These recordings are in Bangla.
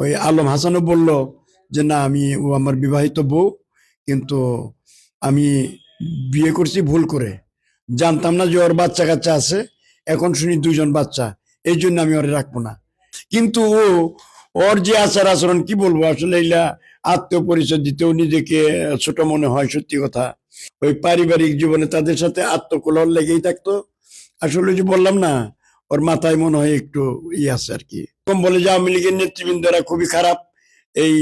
ওই আলম হাসানও বলল যে, না, আমি, ও আমার বিবাহিত বউ, কিন্তু আমি বিয়ে করছি ভুল করে। জানতাম না যে ওর বাচ্চা কাচ্চা আছে, এখন শুনি দুজন বাচ্চা, এই জন্য আমি ওরে রাখব না। কিন্তু ও, ওর যে আচার আচরণ, কি বলব? আসলে এইলা আত্মীয় পরিচয় দিতেও নিজেকে ছোট মনে হয়, সত্যি কথা। ওই পারিবারিক জীবনে তাদের সাথে আত্মকলহ লেগেই থাকতো। আসলে যে বললাম না ওর মাথায় মনে হয় একটু ই আছে আর কি। কম বলে যে আওয়ামী লীগের নেতৃবৃন্দরা খুবই খারাপ, এই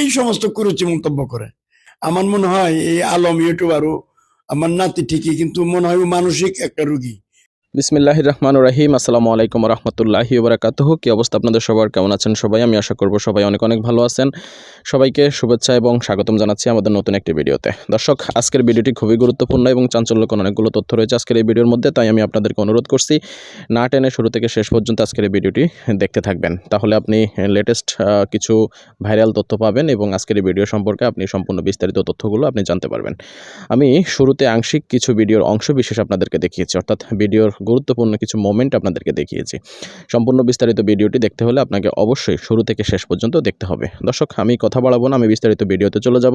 এই সমস্ত কুরুচি মন্তব্য করে। আমার মনে হয় এই আলম ইউটিউবারও, আমার নাতি ঠিকই, কিন্তু মনে হয় মানসিক একটা রুগী। বিসমিল্লাহ রহমান রাহিম। আসসালামু আলাইকুম রহমতুল্লাহি ওবরাকাতুহ। কি অবস্থা আপনাদের সবার? কেমন আছেন সবাই? আমি আশা করব সবাই অনেক অনেক ভালো আছেন। সবাইকে শুভেচ্ছা এবং স্বাগতম জানাচ্ছি আমাদের নতুন একটি ভিডিওতে। দর্শক, আজকের ভিডিওটি খুবই গুরুত্বপূর্ণ এবং চাঞ্চল্যকর অনেকগুলো তথ্য রয়েছে আজকের এই ভিডিওর মধ্যে, তাই আমি আপনাদেরকে অনুরোধ করছি, না টেনে শুরু থেকে শেষ পর্যন্ত আজকের এই ভিডিওটি দেখতে থাকবেন। তাহলে আপনি লেটেস্ট কিছু ভাইরাল তথ্য পাবেন এবং আজকের এই ভিডিও সম্পর্কে আপনি সম্পূর্ণ বিস্তারিত তথ্যগুলো আপনি জানতে পারবেন। আমি শুরুতে আংশিক কিছু ভিডিওর অংশ বিশেষ আপনাদেরকে দেখিয়েছি, অর্থাৎ ভিডিওর গুরুত্বপূর্ণ কিছু মোমেন্ট আপনাদেরকে দেখিয়েছি। সম্পূর্ণ বিস্তারিত ভিডিওটি দেখতে হলে আপনাকে অবশ্যই শুরু থেকে শেষ পর্যন্ত দেখতে হবে। দর্শক, আমি কথা বাড়াবো না, আমি বিস্তারিত ভিডিওতে চলে যাব।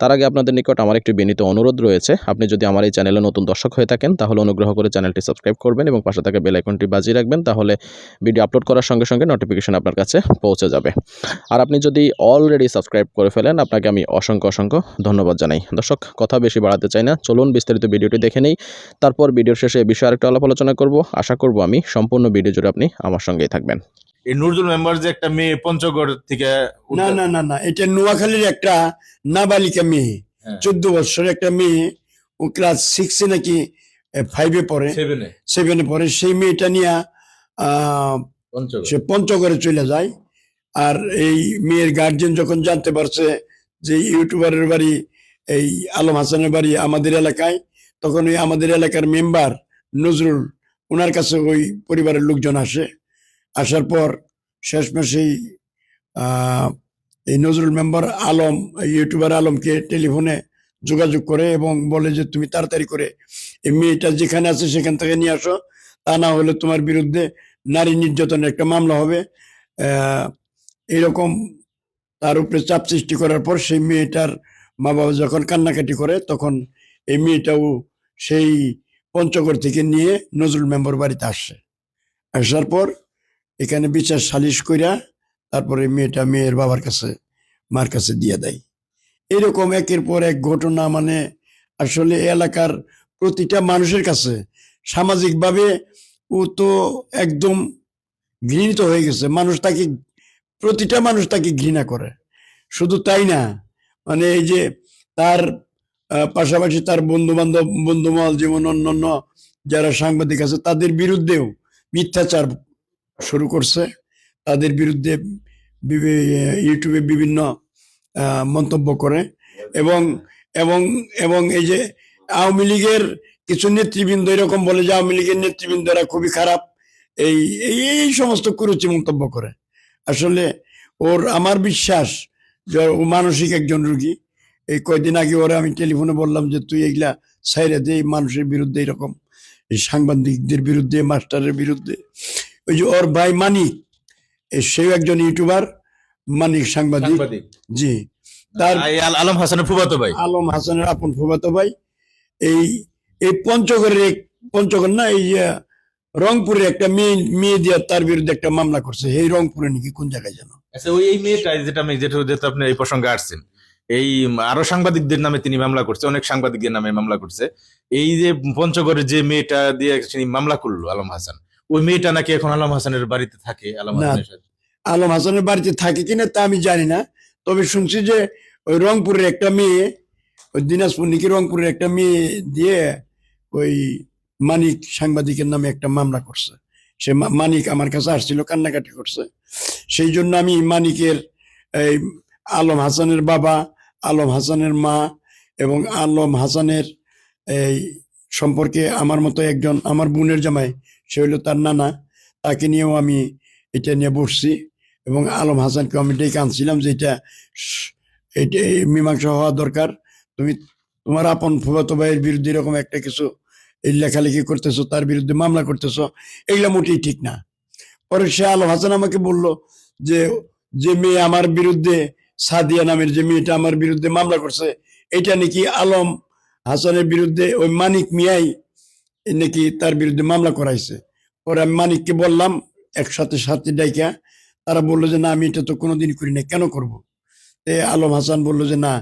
তার আগে আপনাদের নিকট আমার একটি বিনীত অনুরোধ রয়েছে। আপনি যদি আমার এই চ্যানেলে নতুন দর্শক হয়ে থাকেন, তাহলে অনুগ্রহ করে চ্যানেলটি সাবস্ক্রাইব করবেন এবং পাশে থাকা বেল আইকনটি বাজিয়ে রাখবেন, তাহলে ভিডিও আপলোড করার সঙ্গে সঙ্গে নোটিফিকেশন আপনার কাছে পৌঁছে যাবে। আর আপনি যদি অলরেডি সাবস্ক্রাইব করে ফেলেন, আপনাকে আমি অসংখ্য অসংখ্য ধন্যবাদ জানাই। দর্শক, কথা বেশি বাড়াতে চাই না, চলুন বিস্তারিত ভিডিওটি দেখে নেই। তারপর ভিডিওর শেষে এ বিষয়ে আরেকটা আলাপ করব আশা করব আমি সম্পূর্ণ ভিডিও জুড়ে আপনি আমার সঙ্গেই থাকবেন। এই নুরজুল মেম্বার যে একটা মেয়ে পঞ্চগড় থেকে না না না না এটা নোয়াখালীর একটা নাবালিকা মেয়ে হ্যাঁ, চোদ্দ বছরের একটা মেয়ে ও ক্লাস সিক্সে নাকি ফাইভে পড়ে। সেভেনে সেভেনে পড়ে। সেই মেয়েটা নিয়ে আহ, সে পঞ্চগড়ে চলে যায়। আর এই মেয়ের গার্জেন যখন জানতে পারছে যে ইউটিউবারের বাড়ি এই আলম হাসানের বাড়ি আমাদের এলাকায় তখন ওই আমাদের এলাকার মেম্বার নজরুল ওনার কাছে ওই পরিবারের লোকজন আসে। আসার পর শেষমেশেই আহ, এই নজরুল মেম্বার আলম ইউটিউবার আলমকে টেলিফোনে যোগাযোগ করে এবং বলে যে তুমি তাড়াতাড়ি করে এই মেয়েটা যেখানে আছে সেখান থেকে নিয়ে আসো। তা না হলে তোমার বিরুদ্ধে নারী নির্যাতনের একটা মামলা হবে। এরকম তার উপরে চাপ সৃষ্টি করার পর সেই মেয়েটার মা বাবা যখন কান্নাকাটি করে তখন এই মেয়েটাও সেই পঞ্চগড় থেকে নিয়ে নজরুল মেম্বর বাড়িতে আসে আসার পর এখানে বিচার সালিশ কইরা তারপরে মেয়েটা মেয়ের বাবার কাছে, মার কাছে দিয়ে দেয়। এরকম একের পর এক ঘটনা মানে আসলে এলাকার প্রতিটা মানুষের কাছে সামাজিকভাবে ও তো একদম ঘৃণিত হয়ে গেছে। মানুষ তাকে, প্রতিটা মানুষ তাকে ঘৃণা করে। শুধু তাই না মানে এই যে তার পাশাপাশি তার বন্ধু বান্ধব বন্ধুমহল যেমন অন্যান্য যারা সাংবাদিক আছে, তাদের বিরুদ্ধেও মিথ্যাচার শুরু করছে। তাদের বিরুদ্ধে ইউটিউবে বিভিন্ন মন্তব্য করে এবং এবং এবং এই যে আওয়ামী লীগের কিছু নেতৃবৃন্দ, এরকম বলে যে আওয়ামী লীগের নেতৃবৃন্দরা খুবই খারাপ এই এই সমস্ত কুরুচি মন্তব্য করে। আসলে ওর, আমার বিশ্বাস যে ও মানসিক একজন রুগী এই কয়দিন আগে ওরা আমি টেলিফোনে বললাম যে তুই এইগুলা সাইরে দে মানুষের বিরুদ্ধে এরকম। এই সাংবাদিকদের বিরুদ্ধে মাস্টারের বিরুদ্ধে। ওই যে ওর ভাই মানিক সেও একজন ইউটিউবার মানিক সাংবাদিক। জি। তার আলম হাসানের ফুবাতো ভাই। আলম হাসানের আপন ফুফাতো ভাই। এই এই পঞ্চগড়ের পঞ্চগড় না এই রংপুরে একটা মেয়ে মেয়ে দিয়ে তার বিরুদ্ধে একটা মামলা করছে। এই রংপুরে নাকি কোন জায়গায় যেন। আচ্ছা ওই এই মেয়েটা যেটা আমি যেটা আপনি এই প্রসঙ্গে আসছেন। এই আরও সাংবাদিকদের নামে তিনি মামলা করছে অনেক সাংবাদিকদের নামে মামলা করছে। এই যে পঞ্চগড়ের যে মেয়েটা দিয়ে তিনি মামলা করল আলম হাসান ওই মেয়েটা নাকি এখন আলম হাসানের বাড়িতে থাকে আলম হাসানের আলম হাসানের বাড়িতে থাকে কিনা তা আমি জানি না তবে শুনছি যে ওই রংপুরের একটা মেয়ে ওই দিনাজপুর নাকি রংপুরের একটা মেয়ে দিয়ে ওই মানিক সাংবাদিকের নামে একটা মামলা করছে। সে মানিক আমার কাছে আসছিল কান্নাকাটি করছে। সেই জন্য আমি মানিকের এই আলম হাসানের বাবা আলম হাসানের মা এবং আলম হাসানের এই সম্পর্কে আমার মতো একজন, আমার বোনের জামাই, সে হলো তার নানা। তাকে নিয়েও আমি এটা নিয়ে বসছি এবং আলম হাসানকে আমি ডেকে আনছিলাম যে এটা এটা মীমাংসা হওয়া দরকার। তুমি, তোমার আপন ফুফাতো ভাইয়ের বিরুদ্ধে এরকম একটা কিছু এই লেখালেখি করতেছো, তার বিরুদ্ধে মামলা করতেছো, এইগুলা মোটেই ঠিক না। পরে সে আলম হাসান আমাকে বলল যে যে মেয়ে আমার বিরুদ্ধে সাদিয়া নামের যে মেয়েটা আমার বিরুদ্ধে মামলা করছে, এটা নাকি আলম হাসানের বিরুদ্ধে ওই মানিক মিয়াই নাকি তার বিরুদ্ধে মামলা করাইছে? পরে আমি মানিককে বললাম, একসাথে সাথে ডাইকা, তারা বলল যে, না, আমি এটা তো কোনোদিন করি না কেন করব? তে আলম হাসান বলল যে, না,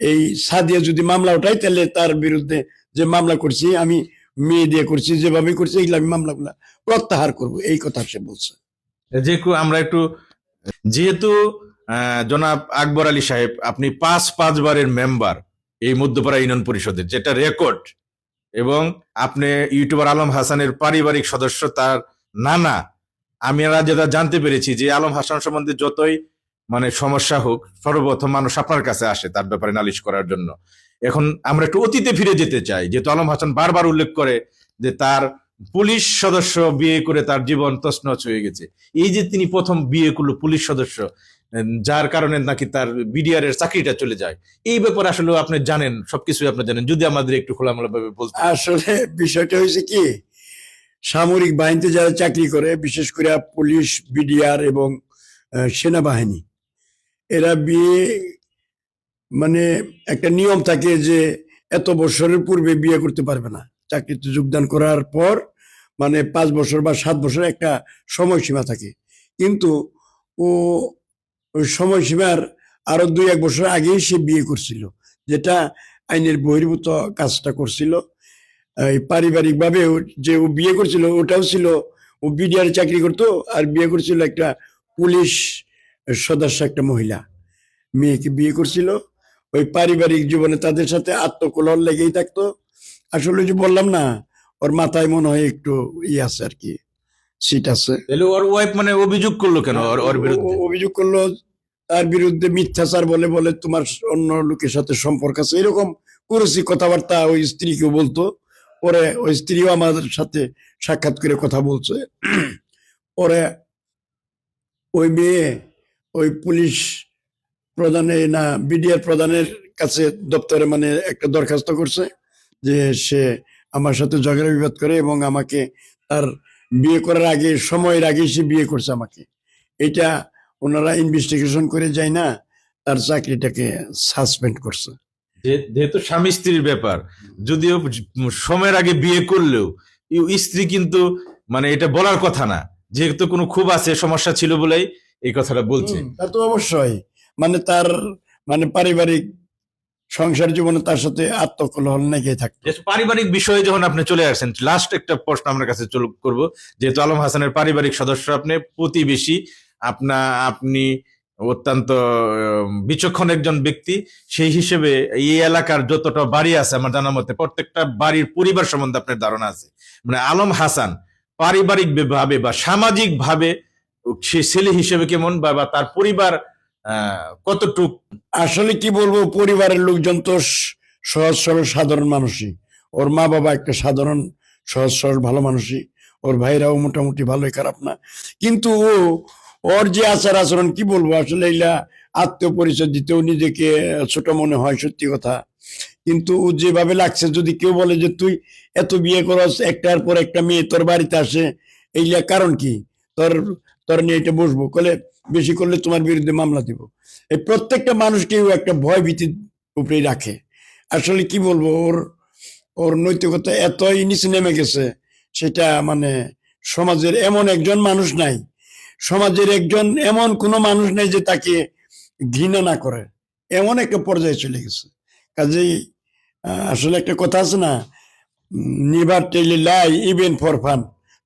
এই সাদিয়া যদি মামলা ওঠাই তাহলে তার বিরুদ্ধে যে মামলা করছি, আমি মেয়ে দিয়ে করছি, যেভাবে করছি, এগুলো আমি মামলাগুলা প্রত্যাহার করব। এই কথা সে বলছে। যে আমরা একটু, যেহেতু জনাব আকবর আলী সাহেব, আপনি পাঁচ পাঁচবারের মেম্বার এই মধ্যপাড়া ইউনিয়ন পরিষদের, যেটা রেকর্ড এবং আপনি ইউটিউবার আলম হাসানের পারিবারিক সদস্য, তার নানা। আমি যেটা জানতে পেরেছি যে আলম হাসান সম্বন্ধে যতই মানে সমস্যা হোক, সর্বপ্রথম মানুষ আপনার কাছে আসে তার ব্যাপারে নালিশ করার জন্য। এখন আমরা একটু অতীতে ফিরে যেতে চাই, যেহেতু আলম হাসান বারবার উল্লেখ করে যে তার পুলিশ সদস্য বিয়ে করে তার জীবন তছনছ হয়ে গেছে। এই যে তিনি প্রথম বিয়ে করল পুলিশ সদস্য যার কারণে নাকি তার বিডিআর এর চাকরিটা চলে যায়। এই ব্যাপারে আসলে আপনি জানেন সবকিছু আপনি জানেন। যদি আমাদের একটু খোলামেলা ভাবে বলতে আসলে বিষয়টা হয়েছে কি, সামরিক বাহিনীতে যারা চাকরি করে, বিশেষ করে পুলিশ, বিডিআর এবং সেনাবাহিনী, এরা বিয়ে মানে একটা নিয়ম থাকে যে এত বছরের পূর্বে বিয়ে করতে পারবে না। চাকরিতে যোগদান করার পর মানে পাঁচ বছর বা সাত বছর একটা সময়সীমা থাকে। কিন্তু ও ওই সময়সীমার আরও দুই, এক বছর আগেই সে বিয়ে করছিল, যেটা আইনের বহির্ভূত কাজটা করছিল। এই পারিবারিক ভাবে যে ও বিয়ে করছিল, ওটাও ছিল, ও বিডিআর চাকরি করতো আর বিয়ে করছিল একটা পুলিশ সদস্য, একটা মহিলা। মেয়েকে বিয়ে করছিল। ওই পারিবারিক জীবনে তাদের সাথে আত্মকলহ লেগেই থাকতো। আসলে যে বললাম না, ওর মাথায় মনে হয় একটু ই আছে আর কি। সিট আছে। তাহলে ওর ওয়াইফ মানে অভিযোগ করল কেন ওর বিরুদ্ধে? অভিযোগ করল তার বিরুদ্ধে মিথ্যাচার বলে বলে তোমার অন্য লোকের সাথে সম্পর্ক আছে। এরকম করেছি কথাবার্তা ওই স্ত্রীকেও বলতো। পরে ওই স্ত্রীও আমাদের সাথে সাক্ষাৎ করে কথা বলছে। পরে ওই মেয়ে ওই পুলিশ প্রধানে না বিডিআর প্রধানের কাছে দপ্তরে মানে একটা দরখাস্ত করছে যে সে আমার সাথে ঝগড়া বিবাদ করে এবং আমাকে তার বিয়ে করার আগে সময়ের আগে সে বিয়ে করছে আমাকে। এটা ওনারা ইনভেস্টিগেশন করে যায় না তার চাকরিটাকে সাসপেন্ড করছে। যে- যেহেতু স্বামী স্ত্রীর ব্যাপার যদিও সময়ের আগে বিয়ে করলেও স্ত্রী কিন্তু মানে এটা বলার কথা না। যেহেতু কোনো খুব আছে সমস্যা ছিল বলেই এই কথাটা বলছে। তা তো অবশ্যই। মানে তার মানে পারিবারিক সংসার জীবনে তার সাথে আত্মকলহ লেগে থাকতো। পারিবারিক বিষয়ে যখন আপনি চলে আসেন লাস্ট একটা প্রশ্ন আপনার কাছে করব। যেহেতু আলম হাসানের পারিবারিক সদস্য, আপনি প্রতিবেশী, আপনা আপনি অত্যন্ত বিচক্ষণ একজন ব্যক্তি, সেই হিসেবে এই এলাকার যতটা বাড়ি আছে আমার জানার মতে প্রত্যেকটা বাড়ির পরিবার সম্বন্ধে আপনার ধারণা আছে। মানে আলম হাসান পারিবারিক ভাবে বা সামাজিক ভাবে সে ছেলে হিসেবে কেমন বা তার পরিবার কতটুক? আসলে কি বলব, পরিবারের লোকজন তো সহজ সরল, সাধারণ মানুষই। ওর মা বাবা একটা সাধারণ, সহজ সরল, ভালো মানুষই। ওর ভাইরাও মোটামুটি ভালোই খারাপ না। কিন্তু ও, ওর যে আচার আচরণ, কি বলব, আসলে এইলা আত্মীয় পরিচয় দিতেও নিজেকে ছোট মনে হয়, সত্যি কথা। কিন্তু ও যেভাবে লাগছে, যদি কেউ বলে যে, তুই এত বিয়ে করস, একটার পর একটা মেয়ে তোর বাড়িতে আসে, এইলা কারণ কি? তোর তোর নিয়ে এটা বসবো। কলে বেশি করলে তোমার বিরুদ্ধে মামলা দিব। এই প্রত্যেকটা মানুষকেও একটা ভয় ভীতির উপরেই রাখে। আসলে কি বলব, ওর ওর নৈতিকতা এতই নিচে নেমে গেছে, সেটা মানে সমাজের এমন একজন মানুষ নাই। সমাজের একজন এমন কোনো মানুষ নেই যে তাকে ঘৃণা না করে। এমন একটা পর্যায়ে চলে গেছে। কাজেই আসলে একটা কথা আছে না never tell a lie even for fun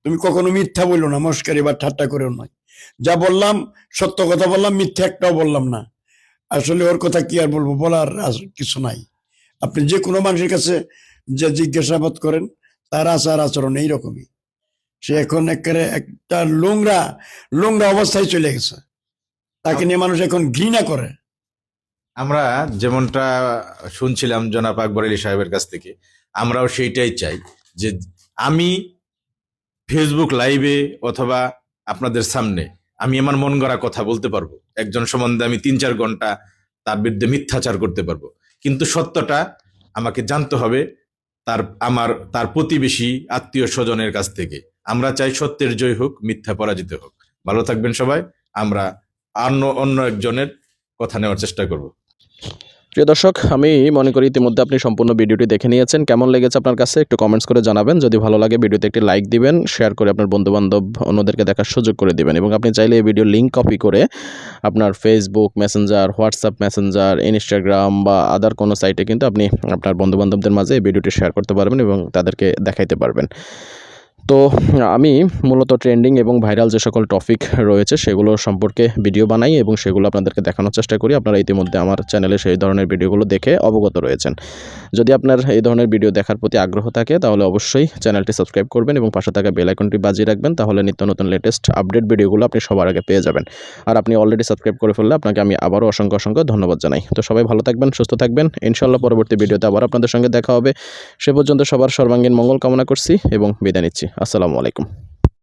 তুমি কখনো মিথ্যা বলল না, মস্কারি বা ঠাট্টা করেও নয়। যা বললাম, সত্য কথা বললাম, মিথ্যা একটাও বললাম না। আসলে ওর কথা কি আর বলব, বলার কিছু নাই। আপনি যে কোনো মানুষের কাছে যে জিজ্ঞাসাবাদ করেন, তার আচার আচরণ এইরকমই। সে এখন একেবারে একটা লোংরা লোংরা অবস্থায় চলে গেছে। তাকে নিয়ে মানুষ এখন ঘৃণা করে। আমরা যেমনটা শুনছিলাম জনাব আকবর আলী সাহেবের কাছ থেকে, আমরাও সেইটাই চাই যে আমি ফেসবুক লাইভে অথবা আপনাদের সামনে আমি আমার মন গড়া কথা বলতে পারব। একজন সম্বন্ধে আমি তিন চার ঘণ্টা তার বিরুদ্ধে মিথ্যাচার করতে পারব। কিন্তু সত্যটা আমাকে জানতে হবে তার, আমার, তার প্রতিবেশী, আত্মীয় স্বজনের কাছ থেকে। আমরা চাই সত্যের জয় হোক, মিথ্যা পরাজিত হোক। ভালো থাকবেন সবাই। আমরা অন্য অন্য একজনের কথা নেওয়ার চেষ্টা করব। প্রিয় দর্শক, আমি মনে করি ইতিমধ্যে আপনি সম্পূর্ণ ভিডিওটি দেখে নিয়েছেন। কেমন লেগেছে আপনার কাছে? একটু কমেন্টস করে জানাবেন। যদি ভালো লাগে ভিডিওতে একটি লাইক দিবেন শেয়ার করে আপনার বন্ধুবান্ধব অন্যদেরকে দেখার সুযোগ করে দিবেন। এবং আপনি চাইলে এই ভিডিও লিঙ্ক কপি করে আপনার Facebook Messenger WhatsApp Messenger Instagram বা আদার কোনো সাইটে কিন্তু আপনি আপনার বন্ধুবান্ধবদের মাঝে এই ভিডিওটি শেয়ার করতে পারবেন এবং তাদেরকে দেখাইতে পারবেন। তো, আমি মূলত ট্রেন্ডিং এবং ভাইরাল যে সকল টপিক রয়েছে সেগুলো সম্পর্কে ভিডিও বানাই এবং সেগুলো আপনাদেরকে দেখানোর চেষ্টা করি। আপনারা ইতিমধ্যে আমার চ্যানেলে সেই ধরনের ভিডিওগুলো দেখে অবগত রয়েছেন। যদি আপনার এই ধরনের ভিডিও দেখার প্রতি আগ্রহ থাকে, তাহলে অবশ্যই চ্যানেলটি সাবস্ক্রাইব করবেন এবং পাশে থাকা বেল আইকনটি বাজিয়ে রাখবেন, তাহলে নিত্য নতুন লেটেস্ট আপডেট ভিডিওগুলো আপনি সবার আগে পেয়ে যাবেন। আর আপনি অলরেডি সাবস্ক্রাইব করে ফেললে আপনাকে আমি আবারও অসংখ্য অসংখ্য ধন্যবাদ জানাই। তো সবাই ভালো থাকবেন, সুস্থ থাকবেন। ইনশাল্লাহ পরবর্তী ভিডিওতে আবার আপনাদের সঙ্গে দেখা হবে। সে পর্যন্ত সবার সর্বাঙ্গীন মঙ্গল কামনা করছি এবং বিদায় নিচ্ছি। আসসালামু আলাইকুম।